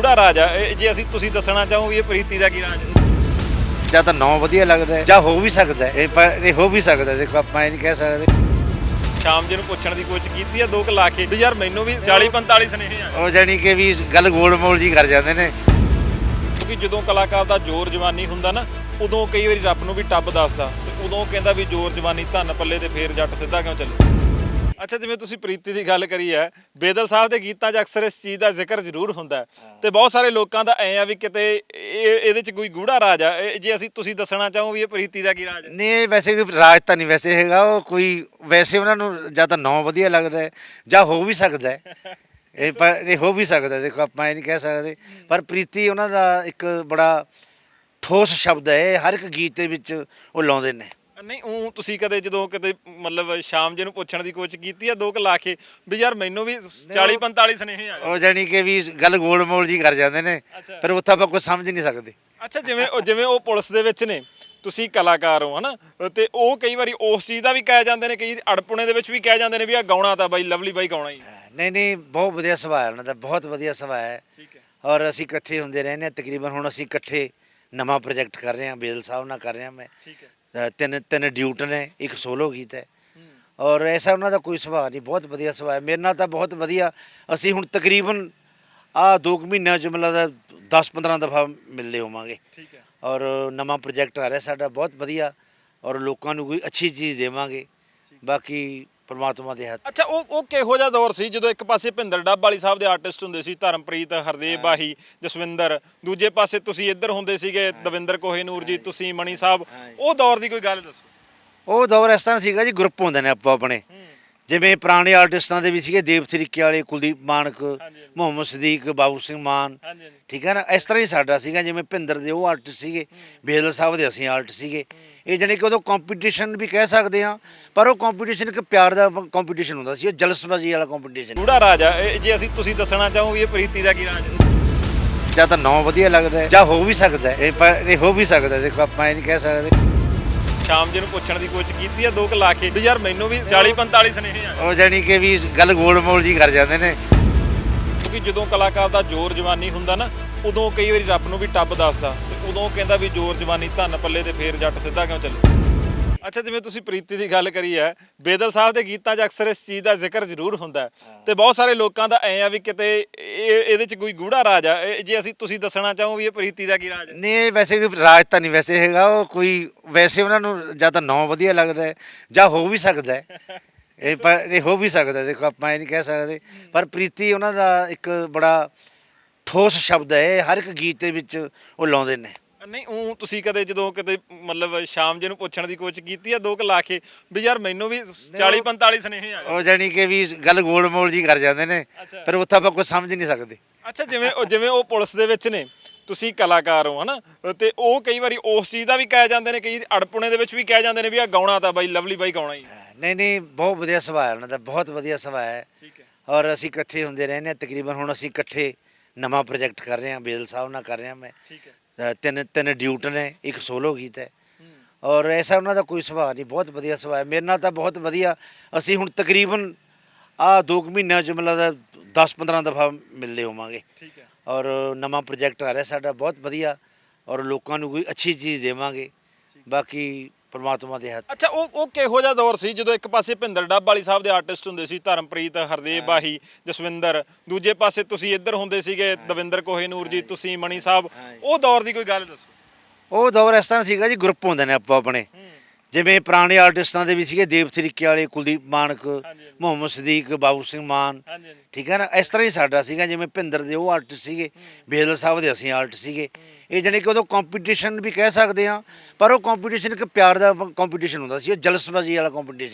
ਗੂੜਾ ਰਾਜ ਆ ਇਹ ਜੇ ਅਸੀਂ ਤੁਸੀਂ ਦੱਸਣਾ ਚਾਹੋ ਵੀ ਇਹ ਪ੍ਰੀਤੀ ਦਾ ਕੀ ਰਾਜ ਹੈ ਜਾਂ ਤਾਂ ਨੌ ਵਧੀਆ ਲੱਗਦਾ ਹੈ, ਜਾਂ ਹੋ ਵੀ ਸਕਦਾ ਹੈ। ਇਹ ਪਰ ਇਹ ਹੋ ਵੀ ਸਕਦਾ ਹੈ। ਦੇਖੋ ਆਪਾਂ ਇਹ ਨਹੀਂ ਕਹਿ ਸਕਦੇ ਸ਼ਾਮ ਜੀ ਨੂੰ ਪੁੱਛਣ ਦੀ ਕੋਸ਼ਿਸ਼ ਕੀਤੀ ਆ ਦੋ ਕੁ ਲਾ ਕੇ ਵੀ ਯਾਰ ਮੈਨੂੰ ਵੀ 40 45 ਸੁਨੇਹੇ ਆ ਉਹ ਜਾਨੀ ਕਿ ਵੀ ਗੱਲ ਗੋਲ ਮੋਲ ਜੀ ਕਰ ਜਾਂਦੇ ਨੇ ਕਿਉਂਕਿ ਜਦੋਂ ਕਲਾਕਾਰ ਦਾ ਜ਼ੋਰ ਜਵਾਨੀ ਹੁੰਦਾ ਨਾ ਉਦੋਂ ਕਈ ਵਾਰੀ ਰੱਬ ਨੂੰ ਵੀ ਟੱਬ ਦੱਸਦਾ ਤੇ ਉਦੋਂ ਕਹਿੰਦਾ ਵੀ ਜ਼ੋਰ ਜਵਾਨੀ ਧੰਨ ਪੱਲੇ ਤੇ ਫੇਰ ਜੱਟ ਸਿੱਧਾ ਕਿਉਂ ਚੱਲੇ ਅੱਛਾ ਜਿਵੇਂ ਤੁਸੀਂ ਪ੍ਰੀਤੀ ਦੀ ਗੱਲ ਕਰੀ ਹੈ ਬੇਦਲ ਸਾਹਿਬ ਦੇ ਗੀਤਾਂ 'ਚ ਅਕਸਰ ਇਸ ਚੀਜ਼ ਦਾ ਜ਼ਿਕਰ ਜ਼ਰੂਰ ਹੁੰਦਾ ਹੈ ਤੇ ਬਹੁਤ ਸਾਰੇ ਲੋਕਾਂ ਦਾ ਐ ਆ ਵੀ ਕਿਤੇ ਇਹ ਇਹਦੇ 'ਚ ਕੋਈ ਗੂੜਾ ਰਾਜ ਆ ਇਹ ਜੇ ਅਸੀਂ ਤੁਸੀਂ ਦੱਸਣਾ ਚਾਹੋ ਵੀ ਇਹ ਪ੍ਰੀਤੀ ਦਾ ਕੀ ਰਾਜ ਹੈ ਨਹੀਂ ਵੈਸੇ ਕੋਈ ਰਾਜ ਤਾਂ ਨਹੀਂ ਵੈਸੇ ਹੈਗਾ ਉਹ ਕੋਈ ਵੈਸੇ ਉਹਨਾਂ ਨੂੰ ਜਾਂ ਤਾਂ ਨੌ ਵਧੀਆ ਲੱਗਦਾ ਹੈ, ਜਾਂ ਹੋ ਵੀ ਸਕਦਾ ਹੈ। ਇਹ ਪਰ ਇਹ ਹੋ ਵੀ ਸਕਦਾ ਹੈ। ਦੇਖੋ ਆਪਾਂ ਇਹ ਨਹੀਂ ਕਹਿ ਸਕਦੇ ਪਰ ਪ੍ਰੀਤੀ ਉਹਨਾਂ ਦਾ ਇੱਕ ਬੜਾ ਠੋਸ ਸ਼ਬਦ ਹੈ ਇਹ ਹਰ ਇੱਕ ਗੀਤ ਦੇ ਵਿੱਚ ਉਹ ਲਾਉਂਦੇ ਨੇ ਨਹੀਂ ਉਹ ਤੁਸੀਂ ਕਦੇ ਜਦੋਂ ਕਿਤੇ ਮਤਲਬ ਸ਼ਾਮ ਜੀ ਨੂੰ ਪੁੱਛਣ ਦੀ ਕੋਸ਼ਿਸ਼ ਕੀਤੀ ਆ ਦੋ ਕੁ ਲਾ ਕੇ ਵੀ ਯਾਰ ਮੈਨੂੰ ਵੀ 40 45 ਸੁਨੇਹੇ ਆ ਉਹ ਜਾਨੀ ਕਿ ਵੀ ਗੱਲ ਗੋਲ ਮੋਲ ਜੀ ਕਰ ਜਾਂਦੇ ਨੇ ਅੱਛਾ। ਫਿਰ ਉੱਥੇ ਆਪਾਂ ਕੁਝ ਸਮਝ ਨਹੀਂ ਸਕਦੇ। ਅੱਛਾ ਜਿਵੇਂ ਉਹ ਜਿਵੇਂ ਉਹ ਪੁਲਿਸ ਦੇ ਵਿੱਚ ਨੇ ਤੁਸੀਂ ਕਲਾਕਾਰ ਹੋ ਹਨਾ? ਤੇ ਉਹ ਕਈ ਵਾਰੀ ਉਸ ਚੀਜ਼ ਦਾ ਵੀ ਕਹਿ ਜਾਂਦੇ ਨੇ ਕਈ ਅੜਪੁਣੇ ਦੇ ਵਿੱਚ ਵੀ ਕਹਿ ਜਾਂਦੇ ਨੇ ਵੀ ਆ ਗਾਉਣਾ ਤਾਂ ਬਾਈ ਲਵਲੀ ਬਾਈ ਗਾਉਣਾ ਹੀ ਹੈ। ਨਹੀਂ ਨਹੀਂ ਬਹੁਤ ਵਧੀਆ ਸੁਭਾਅ ਹੈ ਉਹਨਾਂ ਦਾ ਬਹੁਤ ਵਧੀਆ ਸੁਭਾਅ ਹੈ। ਠੀਕ ਹੈ। ਔਰ ਅਸੀਂ ਇਕੱਠੇ ਹੁੰਦੇ ਰਹਿੰਦੇ ਹਾਂ ਤਕਰੀਬਨ ਹੁਣ ਅਸੀਂ ਇਕੱਠੇ ਨਵਾਂ ਪ੍ਰੋਜੈਕਟ ਕਰ ਰਹੇ ਹਾਂ ਬੇਦਲ ਸਾਹਿਬ ਨਾਲ ਕਰ ਰਿਹਾ ਮੈਂ। ਠੀਕ ਹੈ। ਤਿੰਨ ਤਿੰਨ ਡਿਊਟ ਨੇ ਇੱਕ ਸੋਲੋ ਗੀਤ ਹੈ। ਔਰ ਐਸਾ ਉਹਨਾਂ ਦਾ ਕੋਈ ਸੁਭਾਅ ਨਹੀਂ ਬਹੁਤ ਵਧੀਆ ਸੁਭਾਅ ਹੈ। ਮੇਰੇ ਨਾਲ ਤਾਂ ਬਹੁਤ ਵਧੀਆ ਅਸੀਂ ਹੁਣ ਤਕਰੀਬਨ ਆ ਦੋ ਕੁ ਮਹੀਨਿਆਂ ਚ ਮਤਲਬ ਦਾ 10-15 ਦਫਾ ਮਿਲਦੇ ਹੋਵਾਂਗੇ। ਠੀਕ ਹੈ। ਔਰ ਨਵਾਂ ਪ੍ਰੋਜੈਕਟ ਆ ਰਿਹਾ ਸਾਡਾ ਬਹੁਤ ਵਧੀਆ। ਔਰ ਲੋਕਾਂ ਨੂੰ ਕੋਈ ਅੱਛੀ ਚੀਜ਼ ਦੇਵਾਂਗੇ। ਬਾਕੀ ਪ੍ਰਮਾਤਮਾ ਦੇ ਹੱਥ। ਅੱਛਾ ਉਹ ਉਹ ਕਿਹੋ ਜਿਹਾ ਦੌਰ ਸੀ ਜਦੋਂ ਇੱਕ ਪਾਸੇ ਭਿੰਦਰ ਡੱਬ ਵਾਲੀ ਸਾਹਿਬ ਦੇ ਆਰਟਿਸਟ ਹੁੰਦੇ ਸੀ ਧਰਮਪ੍ਰੀਤ ਹਰਦੇਵ ਬਾਹੀ ਜਸਵਿੰਦਰ ਦੂਜੇ ਪਾਸੇ ਤੁਸੀਂ ਇੱਧਰ ਹੁੰਦੇ ਸੀਗੇ ਦਵਿੰਦਰ ਕੋਹੇਨੂਰ ਜੀ ਤੁਸੀਂ ਮਣੀ ਸਾਹਿਬ। ਉਹ ਦੌਰ ਦੀ ਕੋਈ ਗੱਲ ਦੱਸੋ? ਉਹ ਦੌਰ ਇਸ ਤਰ੍ਹਾਂ ਸੀਗਾ ਜੀ ਗਰੁੱਪ ਹੁੰਦੇ ਨੇ ਆਪੋ ਆਪਣੇ। ਜਿਵੇਂ ਪੁਰਾਣੇ ਆਰਟਿਸਟਾਂ ਦੇ ਵੀ ਸੀਗੇ ਦੇਵ ਤਰੀਕੇ ਵਾਲੇ ਕੁਲਦੀਪ ਮਾਨਕ। ਮੁਹੰਮਦ ਸਦੀਕ ਬਾਬੂ ਸਿੰਘ ਮਾਨ। ਠੀਕ ਹੈ ਨਾ? ਇਸ ਤਰ੍ਹਾਂ ਹੀ ਸਾਡਾ ਸੀਗਾ ਜਿਵੇਂ ਭਿੰਦਰ ਦੇ ਉਹ ਆਰਟਿਸਟ ਸੀਗੇ ਬੇਦਲ ਸਾਹਿਬ ਦੇ ਅਸੀਂ ਆਰਟਿਸਟ ਸੀਗੇ। ਇਹ ਜਾਣੀ ਕਿ ਉਦੋਂ ਕੰਪੀਟੀਸ਼ਨ ਵੀ ਕਹਿ ਸਕਦੇ ਆ ਪਰ ਉਹ ਕੰਪੀਟੀਸ਼ਨ ਇੱਕ ਪਿਆਰ ਦਾ ਕੰਪੀਟੀਸ਼ਨ ਹੁੰਦਾ ਸੀ ਉਹ ਜਲਸਬਾਜ਼ੀ ਵਾਲਾ ਕੰਪੀਟੀਸ਼ਨ ਗੂੜਾ ਰਾਜ ਆ ਇਹ ਜੇ ਅਸੀਂ ਤੁਸੀਂ ਦੱਸਣਾ ਚਾਹੋ ਵੀ ਇਹ ਪ੍ਰੀਤੀ ਦਾ ਕੀ ਰਾਜ ਹੈ ਜਾਂ ਤਾਂ ਨੌ ਵਧੀਆ ਲੱਗਦਾ ਹੈ, ਜਾਂ ਹੋ ਵੀ ਸਕਦਾ ਹੈ। ਇਹ ਪਰ ਇਹ ਹੋ ਵੀ ਸਕਦਾ ਹੈ। ਦੇਖੋ ਆਪਾਂ ਇਹ ਨਹੀਂ ਕਹਿ ਸਕਦੇ ਸ਼ਾਮ ਜੀ ਨੂੰ ਪੁੱਛਣ ਦੀ ਕੋਸ਼ਿਸ਼ ਕੀਤੀ ਆ ਦੋ ਕੁ ਲਾ ਕੇ ਵੀ ਯਾਰ ਮੈਨੂੰ ਵੀ 40 45 ਸੁਨੇਹੇ ਆ ਉਹ ਜਾਣੀ ਕਿ ਵੀ ਗੱਲ ਗੋਲ ਮੋਲ ਜੀ ਕਰ ਜਾਂਦੇ ਨੇ ਕਿਉਂਕਿ ਜਦੋਂ ਕਲਾਕਾਰ ਦਾ ਜ਼ੋਰ ਜਵਾਨੀ ਹੁੰਦਾ ਨਾ ਉਦੋਂ ਕਈ ਵਾਰੀ ਰੱਬ ਨੂੰ ਵੀ ਟੱਬ ਦੱਸਦਾ ਉਦੋਂ ਕਹਿੰਦਾ ਵੀ ਜ਼ੋਰ ਜਵਾਨੀ ਧੰਨ ਪੱਲੇ ਤੇ ਫੇਰ ਜੱਟ ਸਿੱਧਾ ਕਿਉਂ ਚੱਲੇ? ਅੱਛਾ ਜਿਵੇਂ ਤੁਸੀਂ ਪ੍ਰੀਤੀ ਦੀ ਗੱਲ ਕਰੀ ਹੈ ਬੇਦਲ ਸਾਹਿਬ ਦੇ ਗੀਤਾਂ 'ਚ ਅਕਸਰ ਇਸ ਚੀਜ਼ ਦਾ ਜ਼ਿਕਰ ਜ਼ਰੂਰ ਹੁੰਦਾ ਤੇ ਬਹੁਤ ਸਾਰੇ ਲੋਕਾਂ ਦਾ ਐ ਆ ਵੀ ਕਿਤੇ ਇਹ ਇਹਦੇ 'ਚ ਕੋਈ ਗੂੜਾ ਰਾਜ ਆ। ਜੇ ਅਸੀਂ ਤੁਸੀਂ ਦੱਸਣਾ ਚਾਹੋ ਵੀ ਇਹ ਪ੍ਰੀਤੀ ਦਾ ਕੀ ਰਾਜ ਹੈ? ਨਹੀਂ ਇਹ ਵੈਸੇ ਕੋਈ ਰਾਜ ਤਾਂ ਨਹੀਂ ਵੈਸੇ ਹੈਗਾ। ਉਹ ਕੋਈ ਵੈਸੇ ਉਹਨਾਂ ਨੂੰ ਜਾਂ ਤਾਂ ਨੌ ਵਧੀਆ ਲੱਗਦਾ ਹੈ, ਜਾਂ ਹੋ ਵੀ ਸਕਦਾ ਹੈ। ਇਹ ਪਰ ਇਹ ਹੋ ਵੀ ਸਕਦਾ। ਦੇਖੋ ਆਪਾਂ ਇਹ ਨਹੀਂ ਕਹਿ ਸਕਦੇ। ਪਰ ਪ੍ਰੀਤੀ ਉਹਨਾਂ ਦਾ ਇੱਕ ਬੜਾ ਠੋਸ ਸ਼ਬਦ ਹੈ ਹਰ ਇੱਕ ਗੀਤ ਦੇ ਵਿੱਚ ਉਹ ਲਾਉਂਦੇ ਨੇ। ਨਹੀਂ ਉਹ ਤੁਸੀਂ ਕਦੇ ਜਦੋਂ ਕਿਤੇ ਮਤਲਬ ਸ਼ਾਮ ਜੀ ਨੂੰ ਪੁੱਛਣ ਦੀ ਕੋਸ਼ਿਸ਼ ਕੀਤੀ ਆ ਦੋ ਕੁ ਲਾ ਕੇ ਵੀ ਯਾਰ ਮੈਨੂੰ ਵੀ 40 45 ਸੁਨੇਹੇ ਆ ਉਹ ਜਾਣੀ ਕਿ ਵੀ ਗੱਲ ਗੋਲ ਮੋਲ ਜੀ ਕਰ ਜਾਂਦੇ ਨੇ ਅੱਛਾ। ਫਿਰ ਉੱਥੇ ਆਪਾਂ ਕੁਝ ਸਮਝ ਨਹੀਂ ਸਕਦੇ। ਅੱਛਾ ਜਿਵੇਂ ਉਹ ਜਿਵੇਂ ਉਹ ਪੁਲਿਸ ਦੇ ਵਿੱਚ ਨੇ ਤੁਸੀਂ ਕਲਾਕਾਰ ਹੋ ਹਨਾ? ਤੇ ਉਹ ਕਈ ਵਾਰੀ ਉਸ ਚੀਜ਼ ਦਾ ਵੀ ਕਹਿ ਜਾਂਦੇ ਨੇ ਕਈ ਅੜਪੁਣੇ ਦੇ ਵਿੱਚ ਵੀ ਕਹਿ ਜਾਂਦੇ ਨੇ ਵੀ ਆ ਗਾਉਣਾ ਤਾਂ ਬਾਈ ਲਵਲੀ ਬਾਈ ਗਾਉਣਾ ਹੀ ਹੈ। ਨਹੀਂ ਨਹੀਂ ਬਹੁਤ ਵਧੀਆ ਸੁਭਾਅ ਹੈ ਉਹਨਾਂ ਦਾ ਬਹੁਤ ਵਧੀਆ ਸੁਭਾਅ ਹੈ। ਠੀਕ ਹੈ। ਔਰ ਅਸੀਂ ਇਕੱਠੇ ਹੁੰਦੇ ਰਹਿੰਦੇ ਹਾਂ ਤਕਰੀਬਨ ਹੁਣ ਅਸੀਂ ਇਕੱਠੇ ਨਵਾਂ ਪ੍ਰੋਜੈਕਟ ਕਰ ਰਹੇ ਬੇਦਲ ਸਾਹਿਬ ਨਾਲ ਕਰ ਰਿਹਾ ਮੈਂ। ਠੀਕ ਹੈ। ਅ, ਤਿੰਨ ਤਿੰਨ ਡਿਊਟ ਨੇ ਇੱਕ ਸੋਲੋ ਗੀਤ ਹੈ। ਔਰ ਐਸਾ ਉਹਨਾਂ ਦਾ ਕੋਈ ਸੁਭਾਅ ਨਹੀਂ ਬਹੁਤ ਵਧੀਆ ਸੁਭਾਅ ਹੈ। ਮੇਰੇ ਨਾਲ ਤਾਂ ਬਹੁਤ ਵਧੀਆ ਅਸੀਂ ਹੁਣ ਤਕਰੀਬਨ ਆ ਦੋ ਕੁ ਮਹੀਨਿਆਂ ਚ ਮਤਲਬ ਦਾ 10-15 ਦਫਾ ਮਿਲਦੇ ਹੋਵਾਂਗੇ। ਠੀਕ ਹੈ। ਔਰ ਨਵਾਂ ਪ੍ਰੋਜੈਕਟ ਆ ਰਿਹਾ ਸਾਡਾ ਬਹੁਤ ਵਧੀਆ। ਔਰ ਲੋਕਾਂ ਨੂੰ ਕੋਈ ਅੱਛੀ ਚੀਜ਼ ਦੇਵਾਂਗੇ। ਬਾਕੀ ਪ੍ਰਮਾਤਮਾ ਦੇ ਹੱਥ। ਅੱਛਾ ਉਹ ਉਹ ਕਿਹੋ ਜਿਹਾ ਦੌਰ ਸੀ ਜਦੋਂ ਇੱਕ ਪਾਸੇ ਭਿੰਦਰ ਡੱਬ ਵਾਲੀ ਸਾਹਿਬ ਦੇ ਆਰਟਿਸਟ ਹੁੰਦੇ ਸੀ ਧਰਮਪ੍ਰੀਤ ਹਰਦੇਵ ਬਾਹੀ ਜਸਵਿੰਦਰ ਦੂਜੇ ਪਾਸੇ ਤੁਸੀਂ ਇੱਧਰ ਹੁੰਦੇ ਸੀਗੇ ਦਵਿੰਦਰ ਕੋਹੇਨੂਰ ਜੀ ਤੁਸੀਂ ਮਣੀ ਸਾਹਿਬ। ਉਹ ਦੌਰ ਦੀ ਕੋਈ ਗੱਲ ਦੱਸੋ। ਉਹ ਦੌਰ ਇਸ ਤਰ੍ਹਾਂ ਸੀਗਾ ਜੀ ਗਰੁੱਪ ਹੁੰਦੇ ਨੇ ਆਪੋ ਆਪਣੇ ਜਿਵੇਂ ਪੁਰਾਣੇ ਆਰਟਿਸਟਾਂ ਦੇ ਵੀ ਸੀਗੇ ਦੇਵ ਤਰੀਕੇ ਵਾਲੇ ਕੁਲਦੀਪ ਮਾਨਕ। ਮੁਹੰਮਦ ਸਦੀਕ ਬਾਬੂ ਸਿੰਘ ਮਾਨ। ਠੀਕ ਹੈ ਨਾ? ਇਸ ਤਰ੍ਹਾਂ ਹੀ ਸਾਡਾ ਸੀਗਾ ਜਿਵੇਂ ਭਿੰਦਰ ਦੇ ਉਹ ਆਰਟਿਸਟ ਸੀਗੇ ਬੇਦਲ ਸਾਹਿਬ ਦੇ ਅਸੀਂ ਆਰਟਿਸਟ ਸੀਗੇ। ਇਹ ਜਾਣੀ ਕਿ ਉਦੋਂ ਕੰਪੀਟੀਸ਼ਨ ਵੀ ਕਹਿ ਸਕਦੇ ਆ ਪਰ ਉਹ ਕੰਪੀਟੀਸ਼ਨ ਇੱਕ ਪਿਆਰ ਦਾ ਕੰਪੀਟੀਸ਼ਨ ਹੁੰਦਾ ਸੀ ਉਹ ਜਲਸਬਾਜ਼ੀ ਵਾਲਾ ਕੰਪੀਟੀਸ਼ਨ